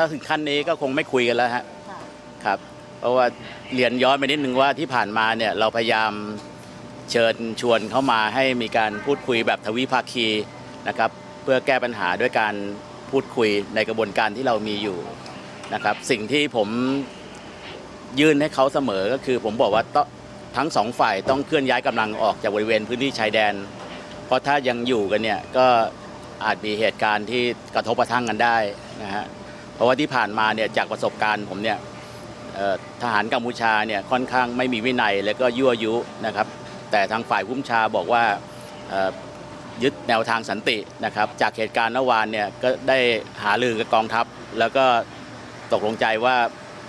ถ้าถึงขั้นนี้ก็คงไม่คุยกันแล้วฮะค่ะครับ เพราะว่าเรียนย้อนไปนิดนึงว่าที่ผ่านมาเนี่ยเราพยายามเชิญชวนเข้ามาให้มีการพูดคุยแบบทวิภาคีนะครับ เพื่อแก้ปัญหาด้วยการพูดคุยในกระบวนการที่เรามีอยู่นะครับ สิ่งที่ผมยื่นให้เขาเสมอก็คือผมบอกว่าต้องทั้งสองฝ่ายต้องเคลื่อนย้ายกำลังออกจากบริเวณพื้นที่ชายแดน เพราะถ้ายังอยู่กันเนี่ยก็อาจมีเหตุการณ์ที่กระทบกระทั่งกันได้นะฮะ เพราะว่าที่ผ่านมาเนี่ยจากประสบการณ์ผมเนี่ยทหารกัมพูชาเนี่ยค่อนข้างไม่มีวินัยแล้วก็ยั่วยุนะครับ แต่ทางฝ่ายผู้บัญชาบอกว่ายึดแนวทางสันตินะครับ จากเหตุการณ์เมื่อวานเนี่ยก็ได้หารือกับกองทัพ แล้วก็ตกลงใจว่า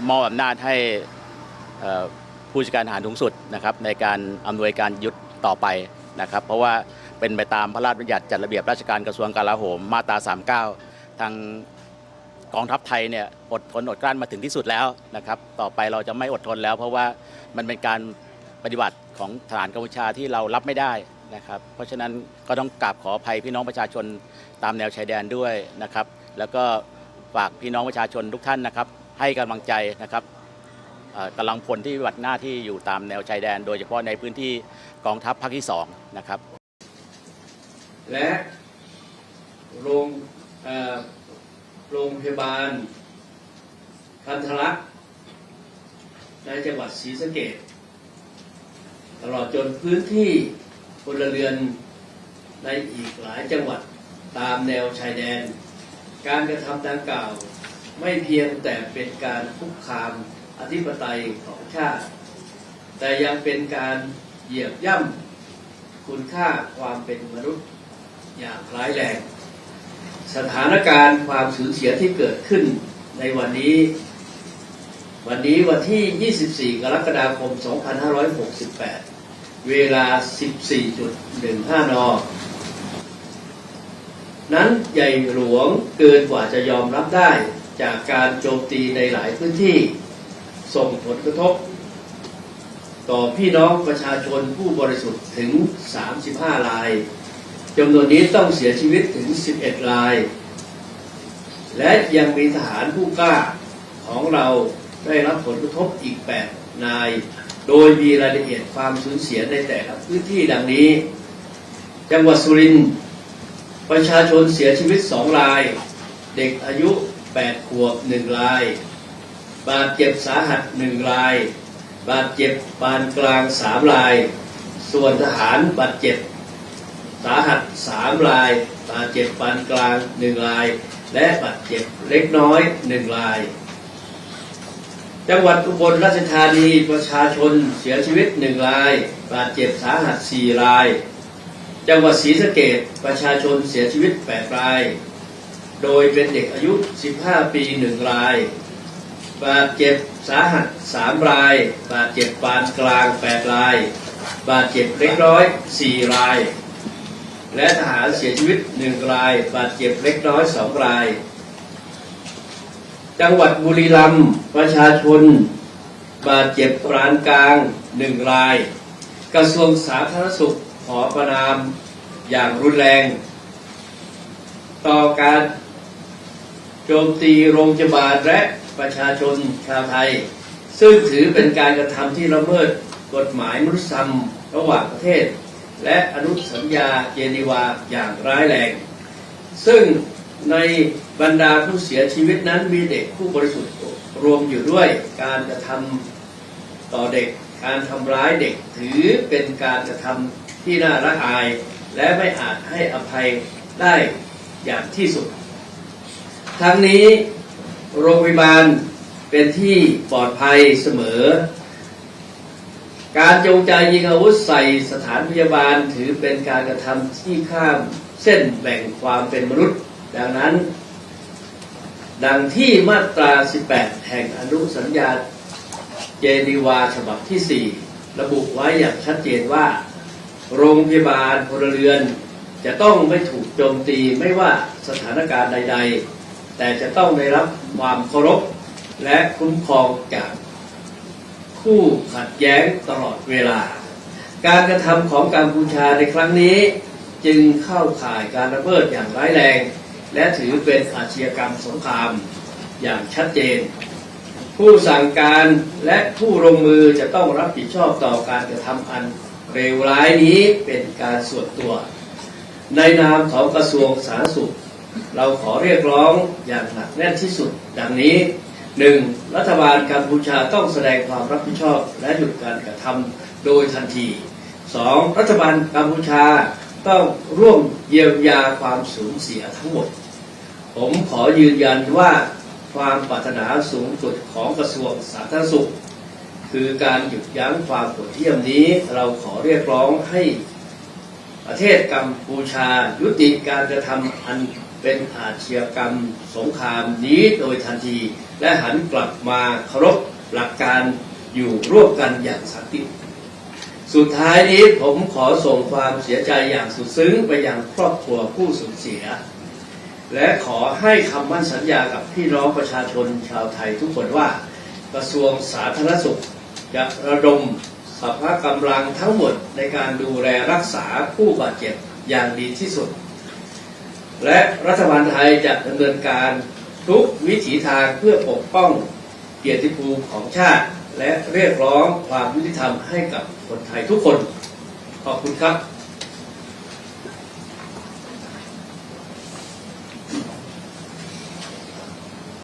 มอบอำนาจให้ผู้จัดการทหารสูงสุดนะครับในการอำนวยการยุทธต่อไปนะครับ เพราะว่าเป็นไปตามพระราชบัญญัติจัดระเบียบราชการกระทรวงกลาโหมมาตรา 39 ทาง กองทัพไทยเนี่ยอดทนอดกลั้นมาถึงที่สุดแล้วนะครับ ต่อไปเราจะไม่อดทนแล้ว เพราะว่ามันเป็นการปฏิบัติของทหารกัมพูชาที่เรารับไม่ได้นะครับ เพราะฉะนั้นก็ต้องกราบขออภัยพี่น้องประชาชนตามแนวชายแดนด้วยนะครับ แล้วก็ฝากพี่น้องประชาชนทุกท่านนะครับ ให้กำลังใจนะครับกำลังพลที่ปฏิบัติหน้าที่อยู่ตามแนวชายแดน โดยเฉพาะในพื้นที่กองทัพภาคที่สองนะครับ และโรงเอ่อ โรงพยาบาล คันธลักษณ์ในจังหวัดศรีสะเกษตลอดจนพื้นที่พลเรือนในอีกหลายจังหวัดตามแนวชายแดน การกระทำดังกล่าวไม่เพียงแต่เป็นการคุกคามอธิปไตยของชาติ แต่ยังเป็นการเหยียบย่ำคุณค่าความเป็นมนุษย์อย่างร้ายแรง สถานการณ์ความสูญเสียที่เกิดขึ้นในวันนี้ วันนี้วันที่ 24 กรกฎาคม 2568 เวลา 14.15 น นั้นใหญ่หลวงเกินกว่าจะยอมรับได้จากการโจมตีในหลายพื้นที่ ส่งผลกระทบ ต่อพี่น้องประชาชนผู้บริสุทธิ์ถึง 35ราย จำนวนนี้ต้องเสียชีวิตถึง 11 ราย และยังมีทหารผู้กล้าของเราได้รับผลกระทบอีก 8 นาย โดยมีรายละเอียดความสูญเสียในแต่ละพื้นที่ดังนี้ จังหวัดสุรินทร์ประชาชนเสียชีวิต 2 ราย เด็กอายุ 8 ขวบ 1 ราย บาดเจ็บสาหัส 1 ราย บาดเจ็บปานกลาง 3 ราย ส่วนทหารบาดเจ็บ สาหัสสามรายบาดเจ็บปานกลางหนึ่งราย และบาดเจ็บเล็กน้อยหนึ่งราย จังหวัดอุบลราชธานีประชาชนเสียชีวิตหนึ่งราย บาดเจ็บสาหัสสี่ราย จังหวัดศรีสะเกษประชาชนเสียชีวิตแปดราย โดยเป็นเด็กอายุ 15 ปีหนึ่งราย บาดเจ็บสาหัสสามราย บาดเจ็บปานกลางแปดราย บาดเจ็บเล็กน้อยสี่ราย และทหารเสียชีวิตหนึ่งราย บาดเจ็บเล็กน้อยสองราย จังหวัดบุรีรัมย์ประชาชน บาดเจ็บปานกลางหนึ่งราย กระทรวงสาธารณสุขขอประนามอย่างรุนแรง ต่อการโจมตีโรงพยาบาลและประชาชนชาวไทย ซึ่งถือเป็นการกระทำที่ละเมิดกฎหมายมนุษยธรรมระหว่างประเทศ และอนุสัญญาเจนีวาอย่างร้ายแรง ซึ่งในบรรดาผู้เสียชีวิตนั้นมีเด็กผู้บริสุทธิ์รวมอยู่ด้วยการกระทำต่อเด็กการทำร้ายเด็กถือเป็นการกระทำที่น่าละอาย และไม่อาจให้อภัยได้อย่างที่สุด ทั้งนี้โรงพยาบาลเป็นที่ปลอดภัยเสมอ การจงใจยิงอาวุธใส่สถานพยาบาลถือเป็นการกระทำที่ข้ามเส้นแบ่งความเป็นมนุษย์ ดังนั้น ดังที่มาตรา 18 แห่งอนุสัญญาเจนีวาฉบับที่ 4 ระบุไว้อย่างชัดเจนว่า โรงพยาบาลพลเรือน จะต้องไม่ถูกโจมตีไม่ว่าสถานการณ์ใด ๆ แต่จะต้องได้รับความเคารพและคุ้มครองจาก คู่ขัดแย้งตลอดเวลา การกระทำของกัมพูชาในครั้งนี้ จึงเข้าข่ายการระเบิดอย่างร้ายแรง และถือเป็นอาชญากรรมสงครามอย่างชัดเจน ผู้สั่งการและผู้ลงมือจะต้องรับผิดชอบต่อการกระทำอันเลวร้ายนี้เป็นการส่วนตัว ในนามของกระทรวงสาธารณสุข เราขอเรียกร้องอย่างหนักแน่นที่สุด ดังนี้ หนึ่งรัฐบาลกัมพูชาต้องแสดงความรับผิดชอบและหยุดการกระทำโดยทันทีสองรัฐบาลกัมพูชาต้องร่วมเยียวยาความสูญเสียทั้งหมด ผมขอยืนยันว่าความปรารถนาสูงสุดของกระทรวงสาธารณสุข คือการหยุดยั้งความโหดเหี้ยมนี้เราขอเรียกร้องให้ ประเทศกัมพูชา ยุติการกระทำอันเป็นอาชญากรรมสงครามนี้โดยทันที และหันกลับมาเคารพหลักการอยู่ร่วมกันอย่างสันติ สุดท้ายนี้ผมขอส่งความเสียใจอย่างสุดซึ้งไปยังครอบครัวผู้สูญเสีย และขอให้คำมั่นสัญญากับพี่น้องประชาชนชาวไทยทุกคนว่า กระทรวงสาธารณสุขจะระดม สภาพกำลังทั้งหมดในการดูแลรักษาผู้บาดเจ็บอย่างดีที่สุด และรัฐบาลไทยจะดำเนินการทุกวิถีทางเพื่อปกป้องเกียรติภูมิของชาติ และเรียกร้องความยุติธรรมให้กับคนไทยทุกคน ขอบคุณครับ